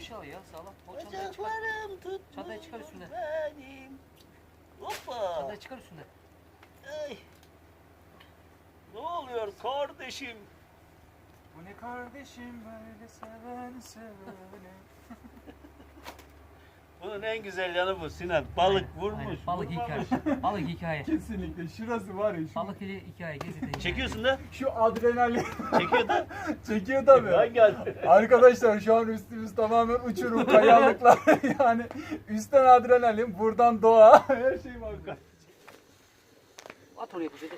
bir şey ya sağlam. O çantayı çıkar. Bacaklarım tutmuyor Çantayı çıkar üstüne. benim. Hoppa. Çantayı çıkar üstünde. Ay. Ne oluyor kardeşim? Bu ne kardeşim böyle seven sevene. Bunun en güzel yanı bu Sinan. Balık Aynen, vurmuş. aynen. Balık vurmamış. hikaye. Balık hikaye. Kesinlikle şurası var ya şu, Balık ile hikaye gezete. Çekiyorsun da. şu adrenalin Çekiyor da. çekiyor tabii. Hangi adres? Arkadaşlar şu an üstümüz tamamen uçurum, kayalıklar yani üstten adrenalin, buradan doğa, her şey var. At oraya poşeti.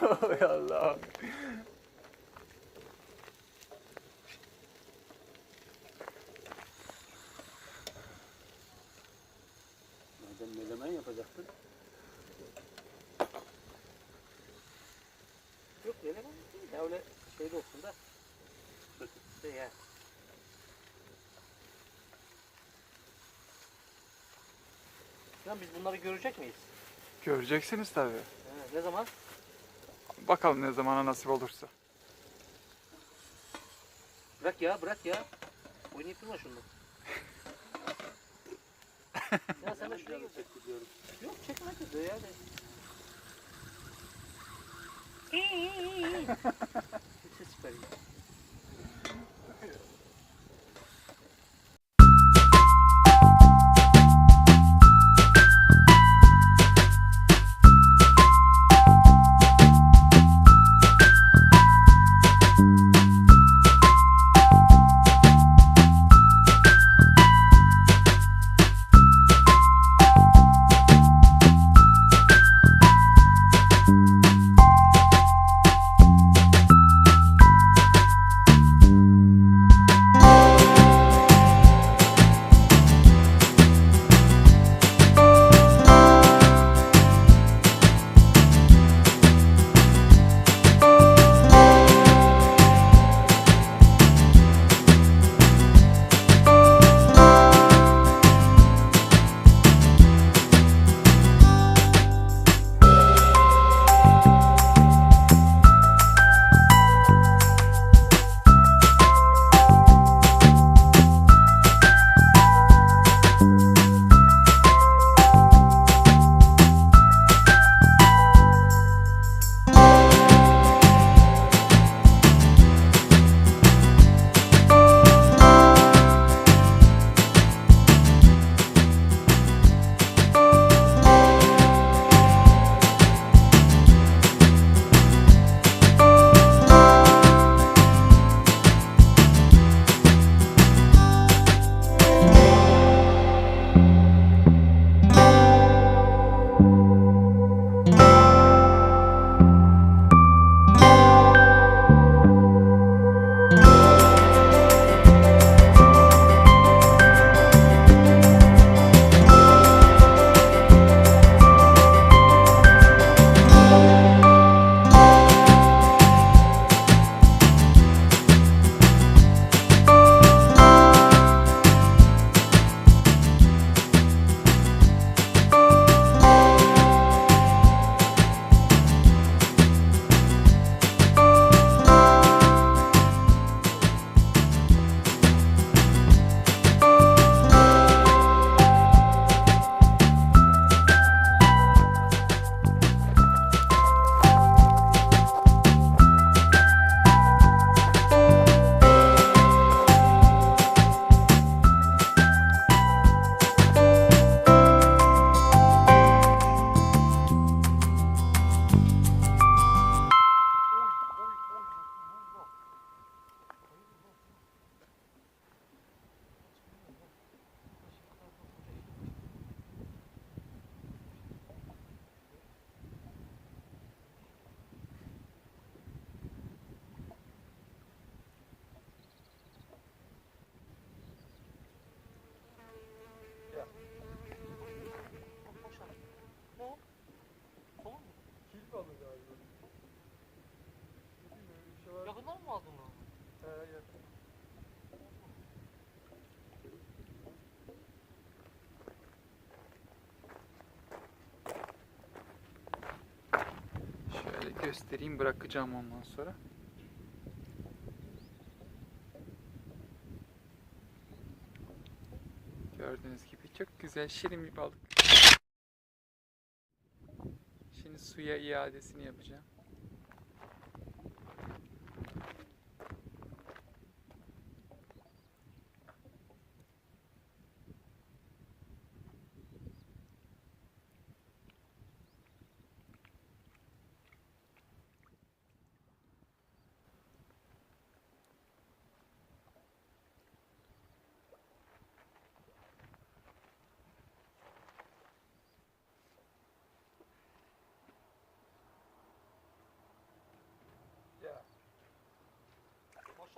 Hay Allah. Yapacaktın. Yok öyle mi? Ya öyle şey de olsun da. Şey ya. Ya biz bunları görecek miyiz? Göreceksiniz tabii. He, ne zaman? Bakalım ne zamana nasip olursa. Bırak ya bırak ya. Oynayıp durma şunu. Ya de şuraya gir. Yok çekme kızı ya. ne? Son mu? Kil balı galiba. Ne. Şey Yakından mı aldın onu? He yakın. Şöyle göstereyim bırakacağım ondan sonra. Gördüğünüz gibi çok güzel şirin bir balık suya iadesini yapacağım.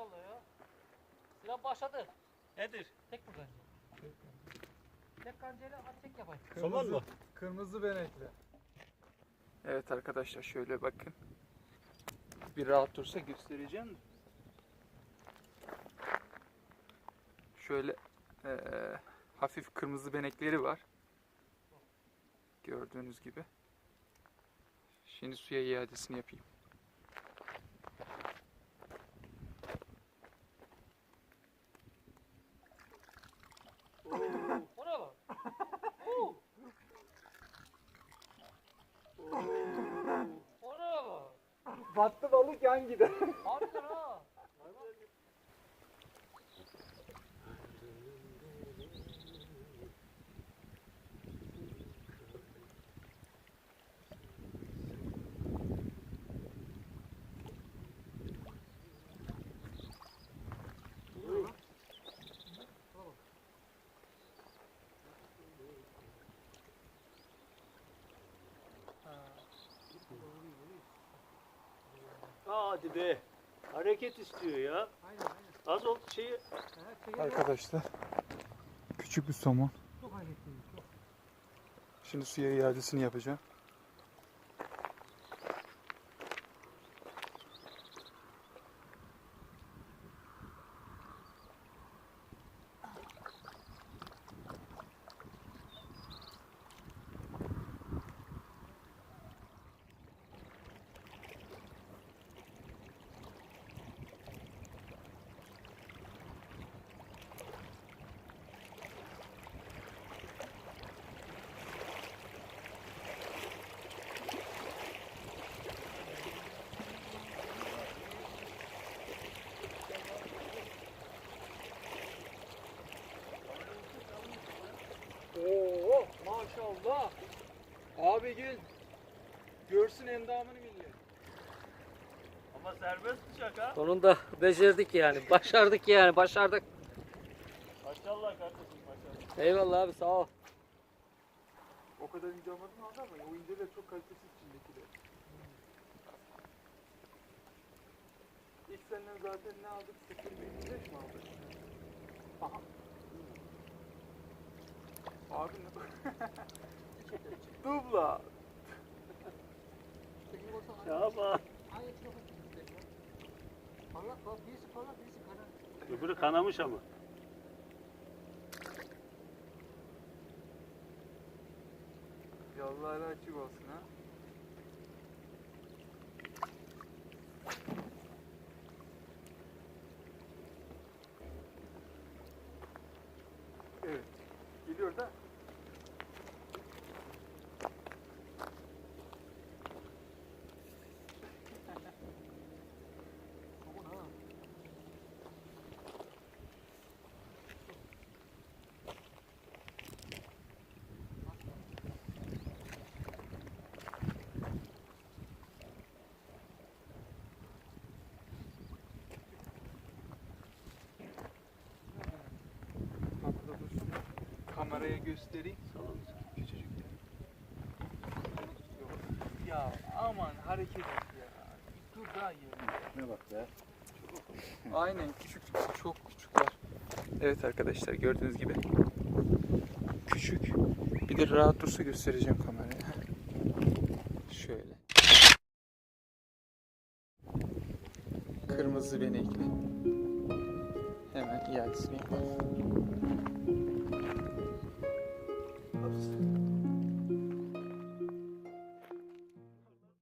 Maşallah ya. Sinan başladı. Nedir? Tek bu kanca. Tek kancayla at tek yapayım. Somon mu? Kırmızı benekli. Evet arkadaşlar şöyle bakın. Bir rahat dursa göstereceğim. de. Şöyle eee, hafif kırmızı benekleri var. Gördüğünüz gibi. Şimdi suya iadesini yapayım. O ne lan? Oo. O ne lan? Battı balık yan gider. Harbiden ha. Hadi be. Hareket istiyor ya. Aynen aynen. Az ol şeyi. Arkadaşlar küçük bir somon. Çok hareketliyim. Çok. Şimdi suya iadesini yapacağım. Maşallah. Abi gel. Görsün endamını millet. Ama serbest bıçak ha. Sonunda becerdik yani. Başardık yani. Başardık. Maşallah kardeşim maşallah. Eyvallah abi sağ ol. O kadar ince almadım ama o inceler çok kalitesiz içindekiler. İlk senden zaten ne aldık? 0.25 mi aldık? Aha. Abi ne? Dubla. Şaban. Parlak bak birisi parlak birisi karar. Öbürü kanamış ama. Yallah hala açık olsun ha. Evet. Geliyor da. Haklı dursun. Kameraya göstereyim. Küçücük ya. Yok. Ya aman hareket et ya. Dur daha yerinde. Ne bak be. Aynen küçük çok küçükler. Evet arkadaşlar gördüğünüz gibi küçük. Bir de rahat dursa göstereceğim kameraya. Şöyle. Kırmızı benekli. Hemen iadesini yapalım.